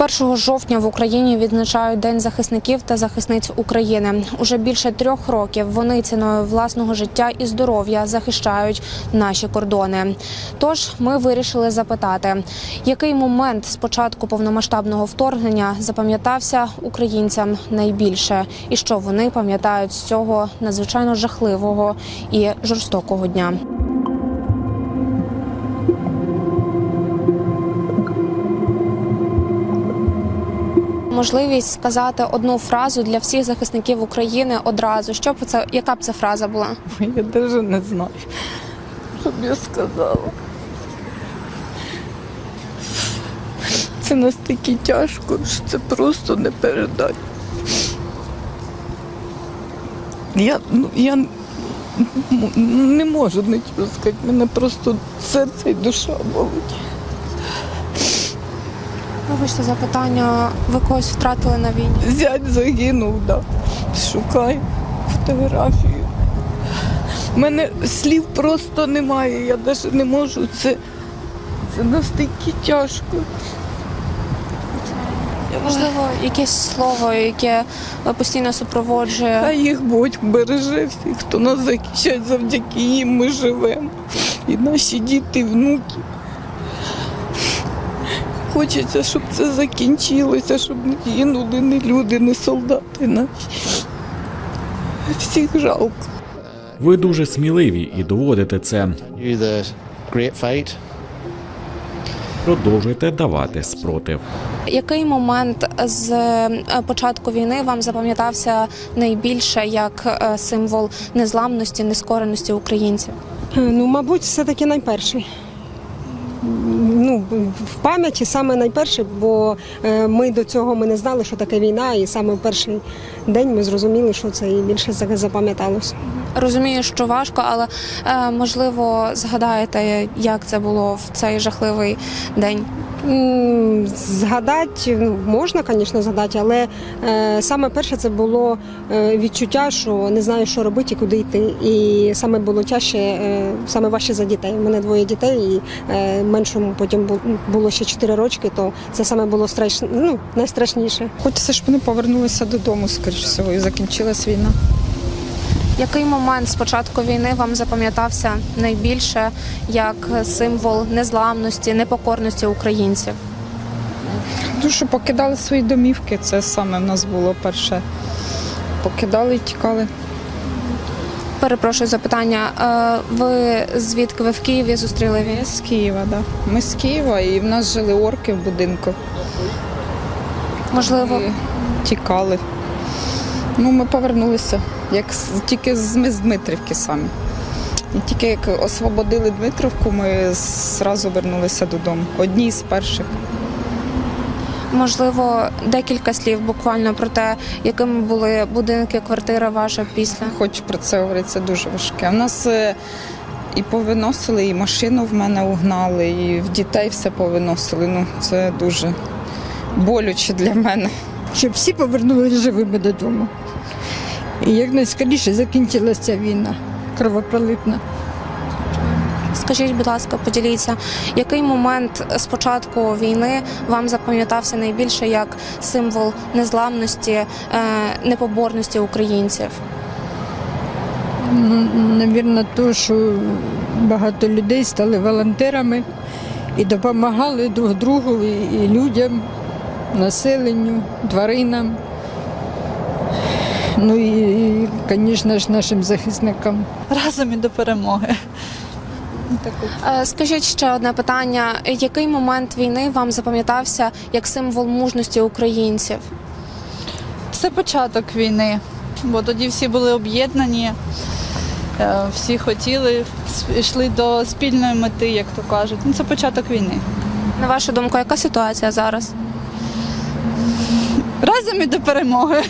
1 жовтня в Україні відзначають День захисників та захисниць України. Уже більше трьох років вони ціною власного життя і здоров'я захищають наші кордони. Тож ми вирішили запитати, який момент з початку повномасштабного вторгнення запам'ятався українцям найбільше, і що вони пам'ятають з цього надзвичайно жахливого і жорстокого дня. Можливість сказати одну фразу для всіх захисників України одразу. Що б це, яка б це фраза була? Я навіть не знаю, що б я сказала. Це настільки тяжко, що це просто не передати. Я, ну, я не можу нічого сказати. Мене просто серце і душа болить. Вибачте запитання. Ви когось втратили на війні? Зять загинув, да. Шукаю фотографію. У мене слів просто немає, я навіть не можу. Це, це настільки тяжко. Можливо, якесь слово, яке постійно супроводжує. А їх Бог береже всіх, хто нас захищає, завдяки їм ми живемо. І наші діти, і внуки. Хочеться, щоб це закінчилося, щоб не гинули не люди, не солдати наші. Всіх жалко. Ви дуже сміливі і доводите це. Продовжуйте давати спротив. Який момент з е, початку війни вам запам'ятався найбільше як е, символ незламності, нескореності українців? Е, Ну, мабуть, все-таки найперший. Ну, в пам'яті саме найперше, бо е, ми до цього ми не знали, що таке війна, і саме в перший день ми зрозуміли, що це і більше за- запам'яталось. Розумію, що важко, але е, можливо згадаєте, як це було в цей жахливий день. Згадати ну, можна, звісно, згадати, але е, саме перше це було е, відчуття, що не знаю, що робити і куди йти. І саме було тяжче, е, саме важче за дітей. У мене двоє дітей, і е, меншому потім бу- було ще 4 рочки, то це саме було страшно, ну, найстрашніше. Хочеться, щоб вони повернулися додому, скоріш всього, і закінчилась війна. Який момент з початку війни вам запам'ятався найбільше як символ незламності, непокорності українців? Дуже що покидали свої домівки, це саме в нас було перше. Покидали і тікали. Перепрошую запитання. Е, Ви звідки ви в Києві зустріли війну? з Києва, да. Ми з Києва, і в нас жили орки в будинку. Можливо, І тікали. Ну, ми повернулися, як тільки з, ми з Дмитрівки самі. І тільки як освободили Дмитрівку, ми зразу вернулися додому. Одні з перших. можливо, декілька слів буквально про те, якими були будинки, квартира ваша після. Хочу про це говорити, це дуже важке. У нас е, і повиносили, і машину в мене угнали, і в дітей все повиносили. Ну, це дуже болюче для мене. Щоб всі повернулися живими додому. І якнайскоріше закінчилася війна кровопролитна. Скажіть, будь ласка, поділіться, який момент з початку війни вам запам'ятався найбільше як символ незламності, е, непоборності українців? Ну, Навірно, то, що багато людей стали волонтерами і допомагали друг другу, і, і людям, населенню, тваринам. Ну і, звісно ж, нашим захисникам. разом і до перемоги. Е, Скажіть ще одне питання: який момент війни вам запам'ятався як символ мужності українців? Це початок війни, бо тоді всі були об'єднані, е, всі хотіли, йшли до спільної мети, як то кажуть. Ну, Це початок війни. На вашу думку, яка ситуація зараз? Разом і до перемоги.